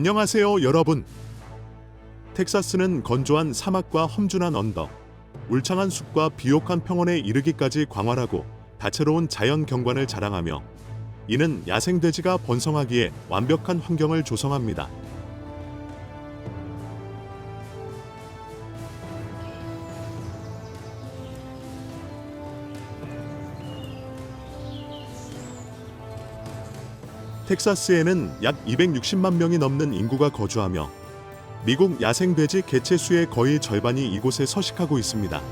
안녕하세요, 여러분. 텍사스는 건조한 사막과 험준한 언덕, 울창한 숲과 비옥한 평원에 이르기까지 광활하고 다채로운 자연 경관을 자랑하며 이는 야생 돼지가 번성하기에 완벽한 환경을 조성합니다. 텍사스에는 약 260만 명이 넘는 인구가 거주하며 미국 야생 돼지 개체 수의 거의 절반이 이곳에 서식하고 있습니다.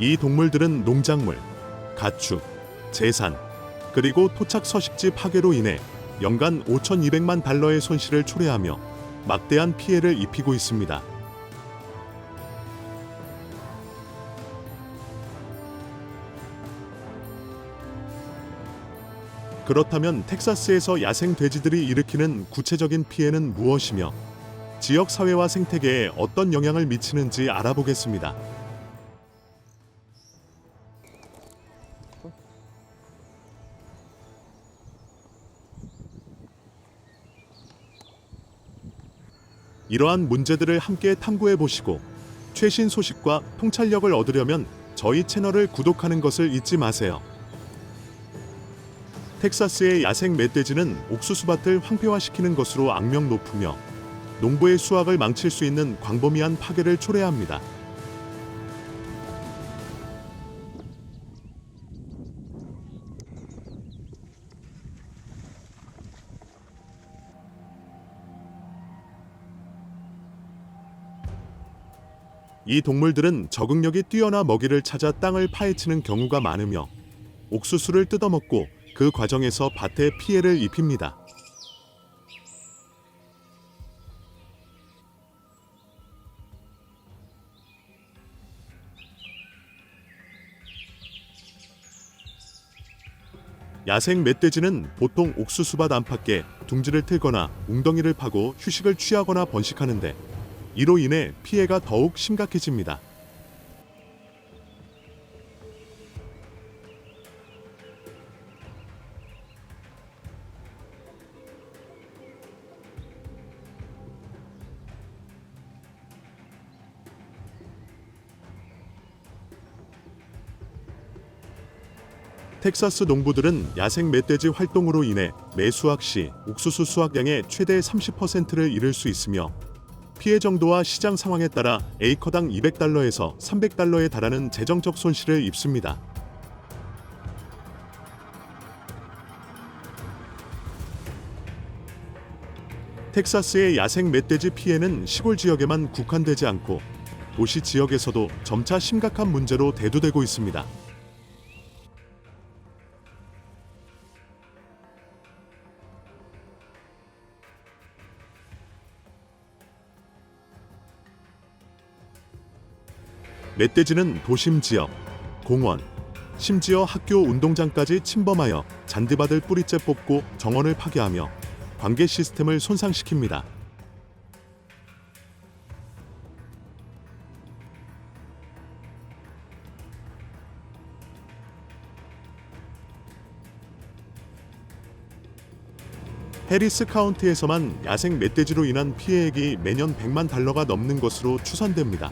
이 동물들은 농작물, 가축, 재산, 그리고 토착 서식지 파괴로 인해 연간 5,200만 달러의 손실을 초래하며 막대한 피해를 입히고 있습니다. 그렇다면 텍사스에서 야생 돼지들이 일으키는 구체적인 피해는 무엇이며 지역 사회와 생태계에 어떤 영향을 미치는지 알아보겠습니다. 이러한 문제들을 함께 탐구해 보시고 최신 소식과 통찰력을 얻으려면 저희 채널을 구독하는 것을 잊지 마세요. 텍사스의 야생 멧돼지는 옥수수밭을 황폐화시키는 것으로 악명 높으며 농부의 수확을 망칠 수 있는 광범위한 파괴를 초래합니다. 이 동물들은 적응력이 뛰어나 먹이를 찾아 땅을 파헤치는 경우가 많으며 옥수수를 뜯어먹고 그 과정에서 밭에 피해를 입힙니다. 야생 멧돼지는 보통 옥수수밭 안팎에 둥지를 틀거나 웅덩이를 파고 휴식을 취하거나 번식하는데 이로 인해 피해가 더욱 심각해집니다. 텍사스 농부들은 야생 멧돼지 활동으로 인해 매 수확 시 옥수수 수확량의 최대 30%를 잃을 수 있으며 피해 정도와 시장 상황에 따라 에이커당 200달러에서 300달러에 달하는 재정적 손실을 입습니다. 텍사스의 야생 멧돼지 피해는 시골 지역에만 국한되지 않고 도시 지역에서도 점차 심각한 문제로 대두되고 있습니다. 멧돼지는 도심 지역, 공원, 심지어 학교 운동장까지 침범하여 잔디밭을 뿌리째 뽑고 정원을 파괴하며 관계 시스템을 손상시킵니다. 해리스 카운티에서만 야생 멧돼지로 인한 피해액이 매년 100만 달러가 넘는 것으로 추산됩니다.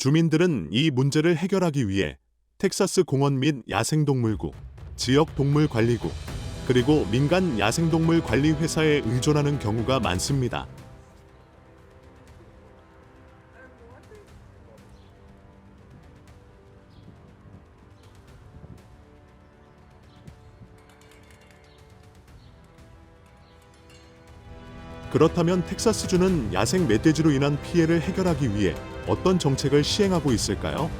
주민들은 이 문제를 해결하기 위해 텍사스 공원 및 야생동물국, 지역 동물관리국, 그리고 민간 야생동물 관리 회사에 의존하는 경우가 많습니다. 그렇다면 텍사스주는 야생 멧돼지로 인한 피해를 해결하기 위해 어떤 정책을 시행하고 있을까요?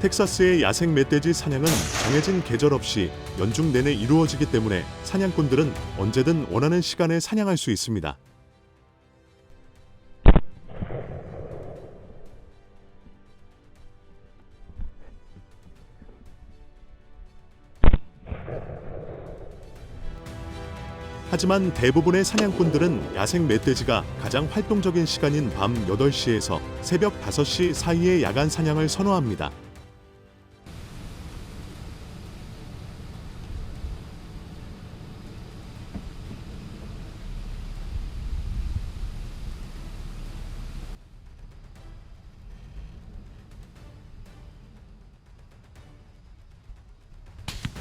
텍사스의 야생 멧돼지 사냥은 정해진 계절 없이 연중 내내 이루어지기 때문에 사냥꾼들은 언제든 원하는 시간에 사냥할 수 있습니다. 하지만 대부분의 사냥꾼들은 야생 멧돼지가 가장 활동적인 시간인 밤 8시에서 새벽 5시 사이의 야간 사냥을 선호합니다.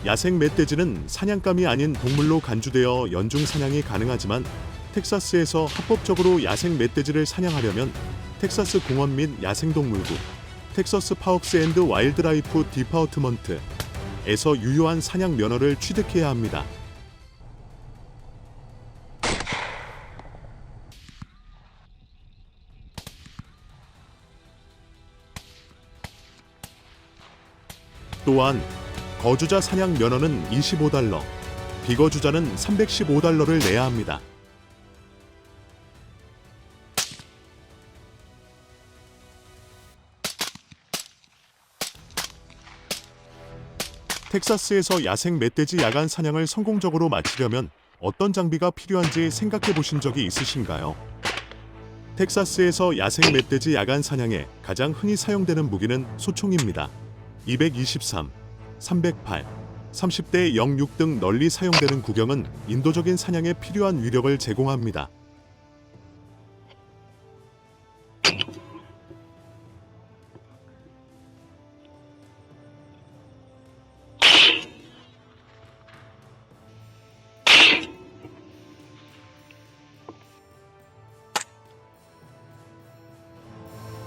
야생 멧돼지는 사냥감이 아닌 동물로 간주되어 연중 사냥이 가능하지만 텍사스에서 합법적으로 야생 멧돼지를 사냥하려면 텍사스 공원 및 야생동물구, 텍사스 파워스 앤드 와일드라이프 디파우트먼트에서 유효한 사냥 면허를 취득해야 합니다. 또한 거주자 사냥 면허는 25달러, 비거주자는 315달러를 내야 합니다. 텍사스에서 야생 멧돼지 야간 사냥을 성공적으로 마치려면 어떤 장비가 필요한지 생각해 보신 적이 있으신가요? 텍사스에서 야생 멧돼지 야간 사냥에 가장 흔히 사용되는 무기는 소총입니다. 223, 308, 30대 06 등 널리 사용되는 구경은 인도적인 사냥에 필요한 위력을 제공합니다.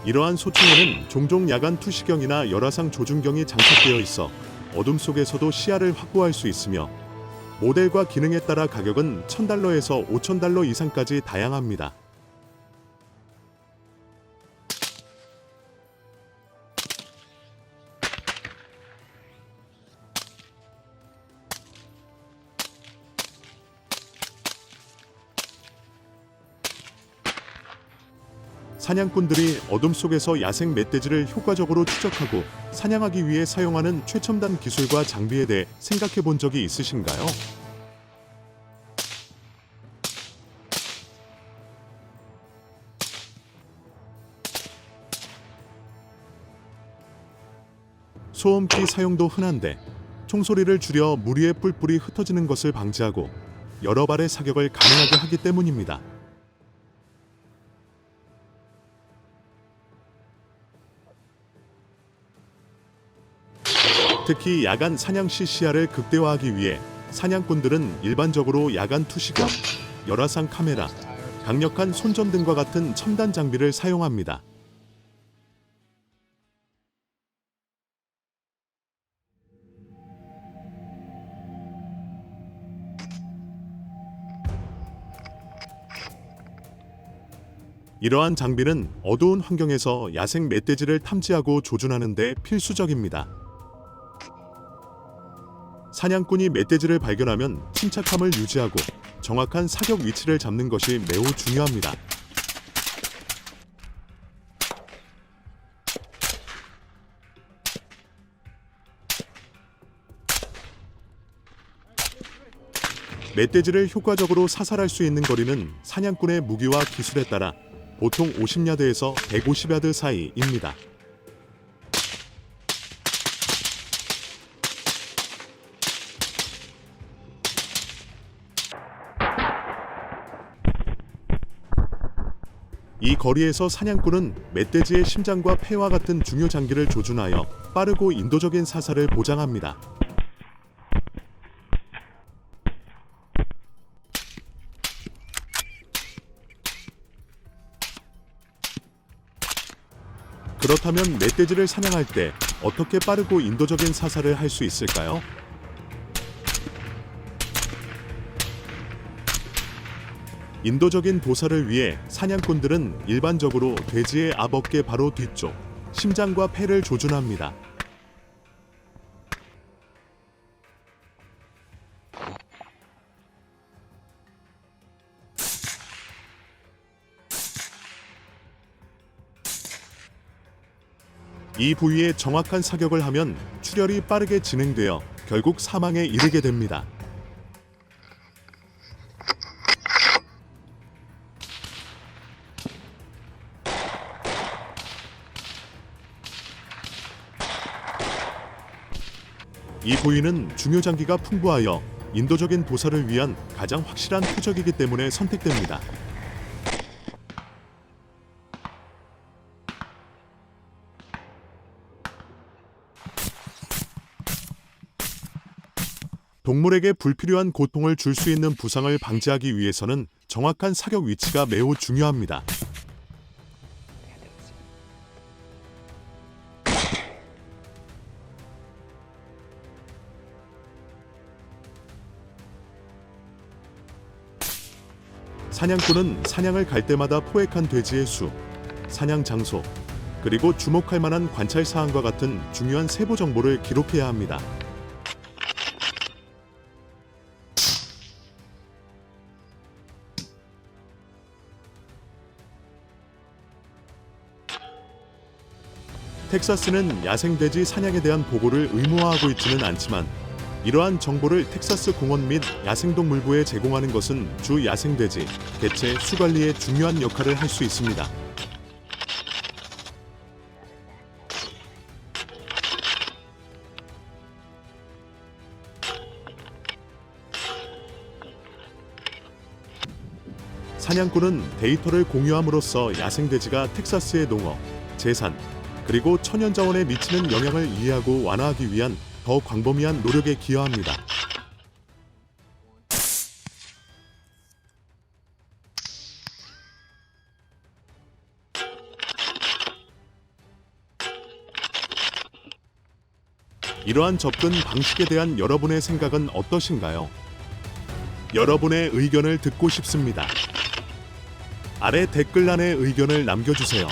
이러한 소총에는 종종 야간 투시경이나 열화상 조준경이 장착되어 있어 어둠 속에서도 시야를 확보할 수 있으며 모델과 기능에 따라 가격은 1000달러에서 5000달러 이상까지 다양합니다. 사냥꾼들이 어둠 속에서 야생 멧돼지를 효과적으로 추적하고 사냥하기 위해 사용하는 최첨단 기술과 장비에 대해 생각해 본 적이 있으신가요? 소음기 사용도 흔한데 총소리를 줄여 무리의 뿔뿔이 흩어지는 것을 방지하고 여러 발의 사격을 가능하게 하기 때문입니다. 특히 야간 사냥 시 시야를 극대화하기 위해 사냥꾼들은 일반적으로 야간 투시경, 열화상 카메라, 강력한 손전 등과 같은 첨단 장비를 사용합니다. 이러한 장비는 어두운 환경에서 야생 멧돼지를 탐지하고 조준하는 데 필수적입니다. 사냥꾼이 멧돼지를 발견하면 침착함을 유지하고 정확한 사격 위치를 잡는 것이 매우 중요합니다. 멧돼지를 효과적으로 사살할 수 있는 거리는 사냥꾼의 무기와 기술에 따라 보통 50야드에서 150야드 사이입니다. 이 거리에서 사냥꾼은 멧돼지의 심장과 폐와 같은 중요 장기를 조준하여 빠르고 인도적인 사살을 보장합니다. 그렇다면 멧돼지를 사냥할 때 어떻게 빠르고 인도적인 사살을 할 수 있을까요? 인도적인 도살을 위해 사냥꾼들은 일반적으로 돼지의 앞어깨 바로 뒤쪽, 심장과 폐를 조준합니다. 이 부위에 정확한 사격을 하면 출혈이 빠르게 진행되어 결국 사망에 이르게 됩니다. 이 부위는 중요 장기가 풍부하여 인도적인 도살을 위한 가장 확실한 표적이기 때문에 선택됩니다. 동물에게 불필요한 고통을 줄 수 있는 부상을 방지하기 위해서는 정확한 사격 위치가 매우 중요합니다. 사냥꾼은 사냥을 갈 때마다 포획한 돼지의 수, 사냥 장소, 그리고 주목할 만한 관찰 사항과 같은 중요한 세부 정보를 기록해야 합니다. 텍사스는 야생돼지 사냥에 대한 보고를 의무화하고 있지는 않지만 이러한 정보를 텍사스 공원 및 야생동물부에 제공하는 것은 주 야생돼지, 개체, 수 관리에 중요한 역할을 할 수 있습니다. 사냥꾼은 데이터를 공유함으로써 야생돼지가 텍사스의 농업, 재산, 그리고 천연자원에 미치는 영향을 이해하고 완화하기 위한 더 광범위한 노력에 기여합니다. 이러한 접근 방식에 대한 여러분의 생각은 어떠신가요? 여러분의 의견을 듣고 싶습니다. 아래 댓글란에 의견을 남겨주세요.